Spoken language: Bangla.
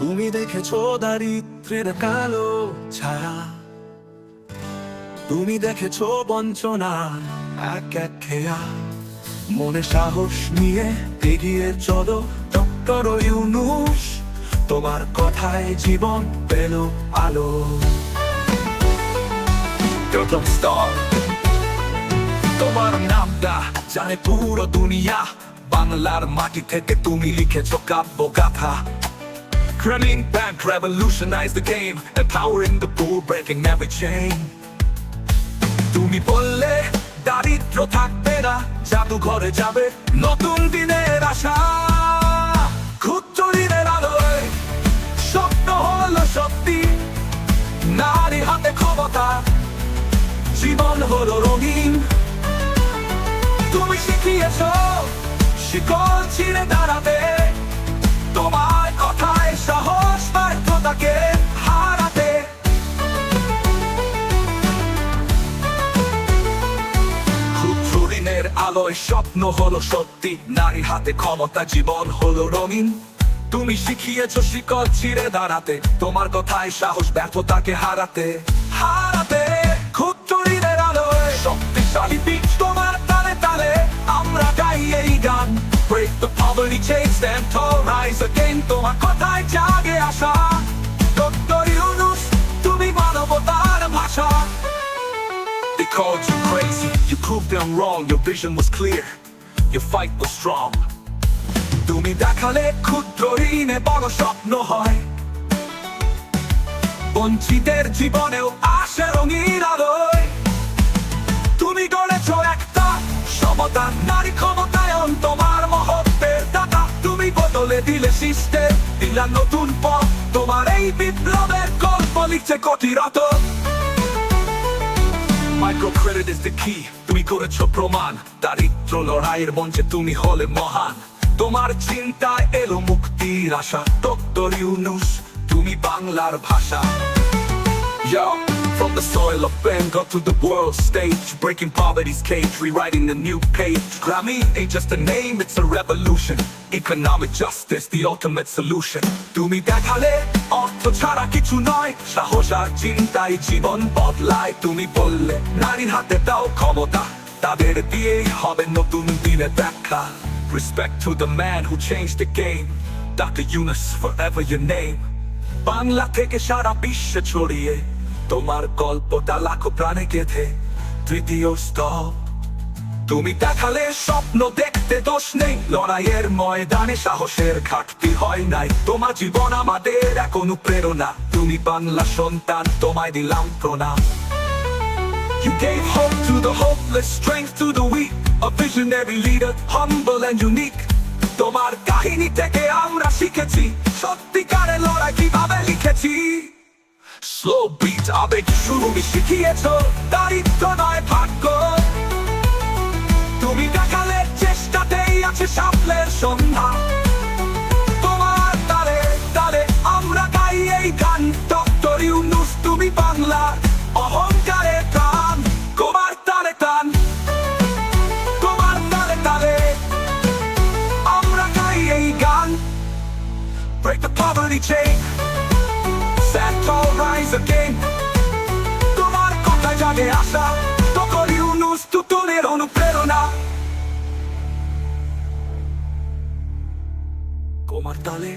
তুমি দেখেছ দারিদ্রের কালো ছায়া? তুমি দেখেছ বঞ্চনা এক এক খেয়া? মনে সাহস নিয়ে এগিয়ে চলো, ডক্টর ইউনুস। তোমার কথায় জীবন পেল আলো। তোমার নামটা জানে পুরো দুনিয়া। বাংলার মাটি থেকে তুমি লিখেছো কাব্য গাথা Running back, revolutionize the game Empowering the poor, breaking every chain. তুমি বললে দারিদ্র থাকবে না জাদুঘরে যাবে নতুন দিনের আশা। ক্ষুদ্র আলোয় স্বপ্ন হলো সত্যি নারী হাতে ক্ষমতা জীবন হলো রঙিন। তুমি শিখিয়েছ শিকল ছিঁড়ে দাঁড়াবে আলোয় স্বপ্ন হলো সত্যি। নারী হাতে ক্ষমতা জীবন হলো রঙিন। তুমি শিখিয়েছ শিকল ছিঁড়ে দাঁড়াতে। তোমার কথায় সাহস ব্যর্থতাকে হারাতে। হারাতে। ক্ষুদ্র ঋণের আলোয়। শক্তিশালী বীজ তোমার তালে তালে। আমরা গাই এই গান। Break the poverty chain, stand tall, rise again তোমার কথায় জাগে আসা ডক্টর ইউনুস তুমি মানবতার ভাষা। They called you crazy, you proved them wrong, your vision was clear, your fight was strong. তুমি দেখালে ক্ষুদ্র ঋণে বড় স্বপ্ন হয়। বঞ্চিতের জীবনেও আসে রঙিন আলোয়। তুমি গড়েছ একটা সমতা নারী ক্ষমতায়ন তোমার মহত্বের দাতা। তুমি বদলে দিলে সিস্টেম দিলা নতুন পথ। তোমার এই বিপ্লবের গল্প লিখছে কোটি রতন মাইক্রো ক্রেডিট ইজ দ্য কি তুমি করেছ প্রমাণ দারিদ্র লড়াইয়ের মঞ্চে তুমি হলে মহান তোমার চিন্তায় এলো মুক্তির আশা ডক্টর ইউনুস তুমি বাংলার ভাষা from the soil of Bengal to the world stage, breaking poverty's cage, rewriting a new page. Grammy ain't just a name, it's a revolution. Economic justice, the ultimate solution. তুমি দেখালে অর্থ ছাড়া কিছু নয়। সাহস আর চিন্তায় জীবন বদলায়। তুমি বললে নারীর হাতে দাও ক্ষমতা। তাদের দিয়েই হবে নতুন দিনের ব্যাখ্যা। Respect to the man who changed the game Dr. Yunus, forever your name Bangla থেকে সারা বিশ্বে ছড়িয়ে। তোমার গল্পটা লাখো প্রাণে গেথে। তৃতীয় স্তর তুমি দেখালে স্বপ্ন দেখতে দোষ নেই। লড়াইয়ের ময়দানে সাহসের ঘাটতি হয় নাই। তোমার জীবন আমাদের এক অনুপ্রেরণা তুমি বাংলা সন্তান তোমায় দিলাম প্রণাম। You gave hope to the hopeless, strength to the weak A visionary leader, humble and unique তোমার কাহিনী থেকে আমরা শিখেছি সত্যিকারের লড়াই কীভাবে লিখেছি। স্লো বিট আবেগ শুরু শিখিয়েছ দারিদ্র নয় ভাগ্য। Chain Stand tall, rise again তোমার কথায় জাগে আসা তখন ইউনুস তুতুলের অনুপ্রেরণা তোমার তালে